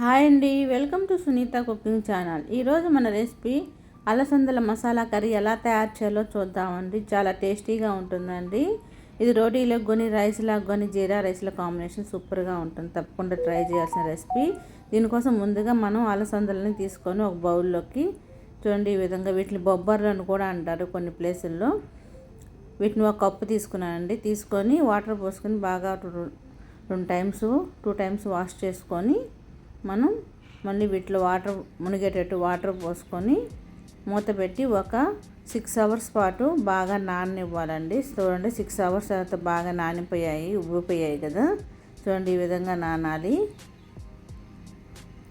Hi అండి welcome to Sunitha cooking channel. ఈరోజు మన రెసిపీ అలసందల మసాలా కర్రీ ఎలా తయారు చేయాలో చూద్దామండి. చాలా టేస్టీగా ఉంటుందండి. ఇది రోటీలకు కొని రైస్లకు కొని జీరా రైస్ల కాంబినేషన్ సూపర్గా ఉంటుంది. తప్పకుండా ట్రై చేయాల్సిన రెసిపీ. దీనికోసం ముందుగా మనం అలసందలని తీసుకొని ఒక బౌల్లోకి చూడండి ఈ విధంగా వీటిని బొబ్బర్లను కూడా అంటారు కొన్ని ప్లేసుల్లో. వీటిని ఒక కప్పు తీసుకున్నానండి. తీసుకొని వాటర్ పోసుకొని బాగా రెండు టైమ్స్ టూ టైమ్స్ వాష్ చేసుకొని మనం మళ్ళీ వీటిలో వాటర్ మునిగేటట్టు వాటర్ పోసుకొని మూత పెట్టి ఒక సిక్స్ అవర్స్ పాటు బాగా నాననివ్వాలండి. చూడండి సిక్స్ అవర్స్ తర్వాత బాగా నానిపోయాయి ఉబ్బిపోయాయి కదా. చూడండి ఈ విధంగా నానాలి.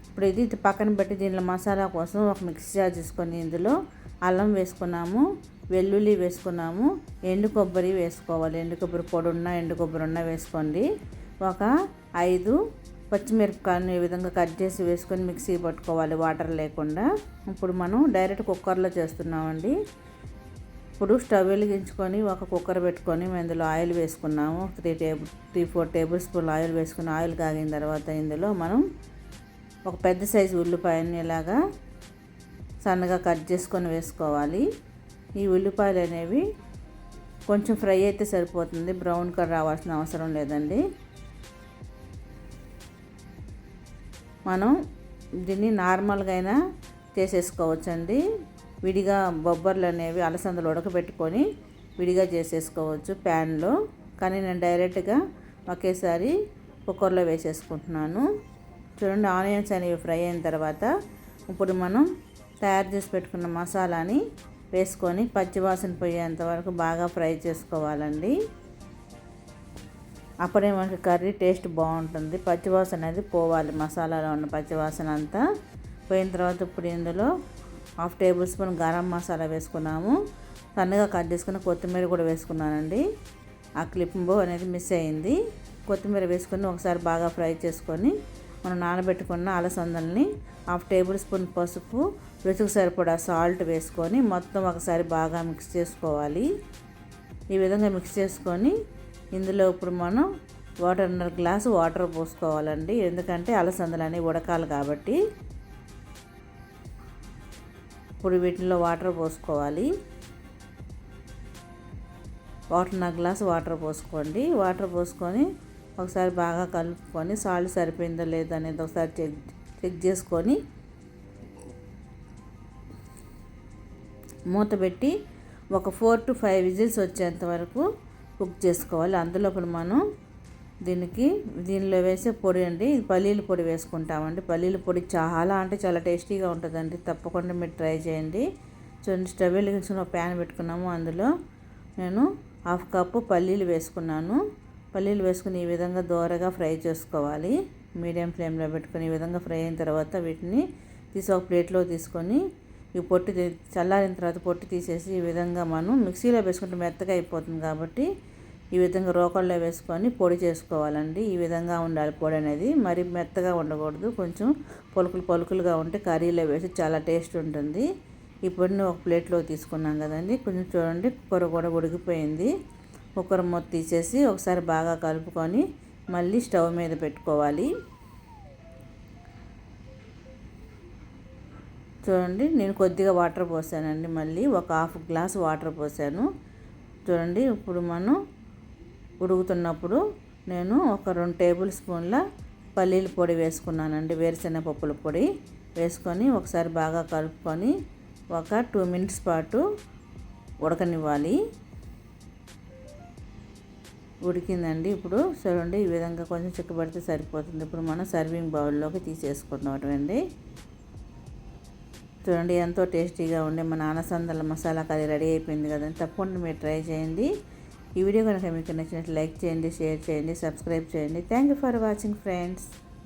ఇప్పుడు ఇది పక్కన పెట్టి దీనిలో మసాలా కోసం ఒక మిక్సీ జార్ తీసుకొని ఇందులో అల్లం వేసుకున్నాము వెల్లుల్లి వేసుకున్నాము ఎండు కొబ్బరి వేసుకోవాలి. ఎండు కొబ్బరి పొడి ఉన్న ఎండు కొబ్బరి ఉన్న వేసుకోండి. ఒక ఐదు పచ్చిమిరపకాయలను ఈ విధంగా కట్ చేసి వేసుకొని మిక్సీ పట్టుకోవాలి వాటర్ లేకుండా. ఇప్పుడు మనం డైరెక్ట్ కుక్కర్లో చేస్తున్నామండి. ఇప్పుడు స్టవ్ వెలిగించుకొని ఒక కుక్కర్ పెట్టుకొని మేము ఇందులో ఆయిల్ వేసుకున్నాము. Three table three four tablespoon oil వేసుకుని ఆయిల్ కాగిన తర్వాత ఇందులో మనం ఒక పెద్ద సైజు ఉల్లిపాయని ఇలాగా సన్నగా కట్ చేసుకొని వేసుకోవాలి. ఈ ఉల్లిపాయలు అనేవి కొంచెం ఫ్రై అయితే సరిపోతుంది. బ్రౌన్ కలర్ రావాల్సిన అవసరం లేదండి. మనం దీన్ని నార్మల్గా అయినా చేసేసుకోవచ్చండి. విడిగా బొబ్బర్లు అనేవి అలసందలు ఉడకబెట్టుకొని విడిగా చేసేసుకోవచ్చు ప్యాన్లో. కానీ నేను డైరెక్ట్గా ఒకేసారి కుక్కర్లో వేసేసుకుంటున్నాను. చూడండి ఆనియన్స్ అనేవి ఫ్రై అయిన తర్వాత ఇప్పుడు మనం తయారు చేసి పెట్టుకున్న మసాలాని వేసుకొని పచ్చివాసన పోయేంత వరకు బాగా ఫ్రై చేసుకోవాలండి. అప్పుడే మనకి కర్రీ టేస్ట్ బాగుంటుంది. పచ్చివాసన అనేది పోవాలి. మసాలాలో ఉన్న పచ్చివాసన అంతా పోయిన తర్వాత ఇప్పుడు ఇందులో half tablespoon garam masala వేసుకున్నాము. సన్నగా కట్ చేసుకుని కొత్తిమీర కూడా వేసుకున్నానండి. ఆ క్లింబో అనేది మిస్ అయింది. కొత్తిమీర వేసుకొని ఒకసారి బాగా ఫ్రై చేసుకొని మనం నానబెట్టుకున్న అలసందల్ని హాఫ్ టేబుల్ స్పూన్ పసుపు రుచికి సరిపడా సాల్ట్ వేసుకొని మొత్తం ఒకసారి బాగా మిక్స్ చేసుకోవాలి. ఈ విధంగా మిక్స్ చేసుకొని ఇందులో ఇప్పుడు మనం వాటర్న్నర గ్లాసు వాటర్ పోసుకోవాలండి. ఎందుకంటే అలసందలు అనేవి ఉడకాలి కాబట్టి. ఇప్పుడు వీటిలో వాటర్ పోసుకోవాలి. వాటర్న్నర గ్లాసు వాటర్ పోసుకోండి. వాటర్ పోసుకొని ఒకసారి బాగా కలుపుకొని సాల్ట్ సరిపోయిందో లేదో అనేది ఒకసారి చెక్ చెక్ చేసుకొని మూత పెట్టి ఒక ఫోర్ టు ఫైవ్ విజిల్స్ వచ్చేంత వరకు కుక్ చేసుకోవాలి. అందులోపల మనం దీనికి దీనిలో వేసే పొడి అండి పల్లీల పొడి వేసుకుంటామండి. పల్లీల పొడి చాలా అంటే చాలా టేస్టీగా ఉంటుందండి. తప్పకుండా మీరు ట్రై చేయండి. చూడండి స్టవ్ వెలిగించుకుని ఒక ప్యాన్ పెట్టుకున్నాము. అందులో నేను హాఫ్ కప్పు పల్లీలు వేసుకున్నాను. పల్లీలు వేసుకుని ఈ విధంగా దోరగా ఫ్రై చేసుకోవాలి. మీడియం ఫ్లేమ్లో పెట్టుకుని ఈ విధంగా ఫ్రై అయిన తర్వాత వీటిని తీసి ఒక ప్లేట్లో తీసుకొని ఈ పొట్టు చల్లారిన తర్వాత పొట్టు తీసేసి ఈ విధంగా మనం మిక్సీలో వేసుకుంటే మెత్తగా అయిపోతుంది కాబట్టి ఈ విధంగా రోకల్లో వేసుకొని పొడి చేసుకోవాలండి. ఈ విధంగా ఉండాలి పొడి అనేది. మరి మెత్తగా ఉండకూడదు. కొంచెం పలుకులు పలుకులుగా ఉంటే కర్రీలో వేసి చాలా టేస్ట్ ఉంటుంది. ఈ పొడిని ఒక ప్లేట్లో తీసుకున్నాం కదండి. కొంచెం చూడండి కుక్కర్ కూడా ఉడికిపోయింది. కుక్కర్ మొత్తం తీసేసి ఒకసారి బాగా కలుపుకొని మళ్ళీ స్టవ్ మీద పెట్టుకోవాలి. చూడండి నేను కొద్దిగా వాటర్ పోసానండి మళ్ళీ. ఒక హాఫ్ గ్లాస్ వాటర్ పోసాను. చూడండి ఇప్పుడు మనం ఉడుకుతున్నప్పుడు నేను ఒక రెండు టేబుల్ స్పూన్ల పల్లీల పొడి వేసుకున్నానండి. వేరుశెనగ పప్పుల పొడి వేసుకొని ఒకసారి బాగా కలుపుకొని ఒక టూ మినిట్స్ పాటు ఉడకనివ్వాలి. ఉడికిందండి ఇప్పుడు. చూడండి ఈ విధంగా కొంచెం చిక్కబడితే సరిపోతుంది. ఇప్పుడు మనం సర్వింగ్ బౌల్లోకి తీసేసుకుంటాం అండి చూడండి ఎంతో టేస్టీగా ఉండే మన ఆనసందల మసాలా కర్రీ రెడీ అయిపోయింది కదండి. తప్పకుండా మీరు ట్రై చేయండి. ఈ వీడియో కనుక మీకు నచ్చినట్లు లైక్ చేయండి షేర్ చేయండి సబ్స్క్రైబ్ చేయండి. Thank you for watching friends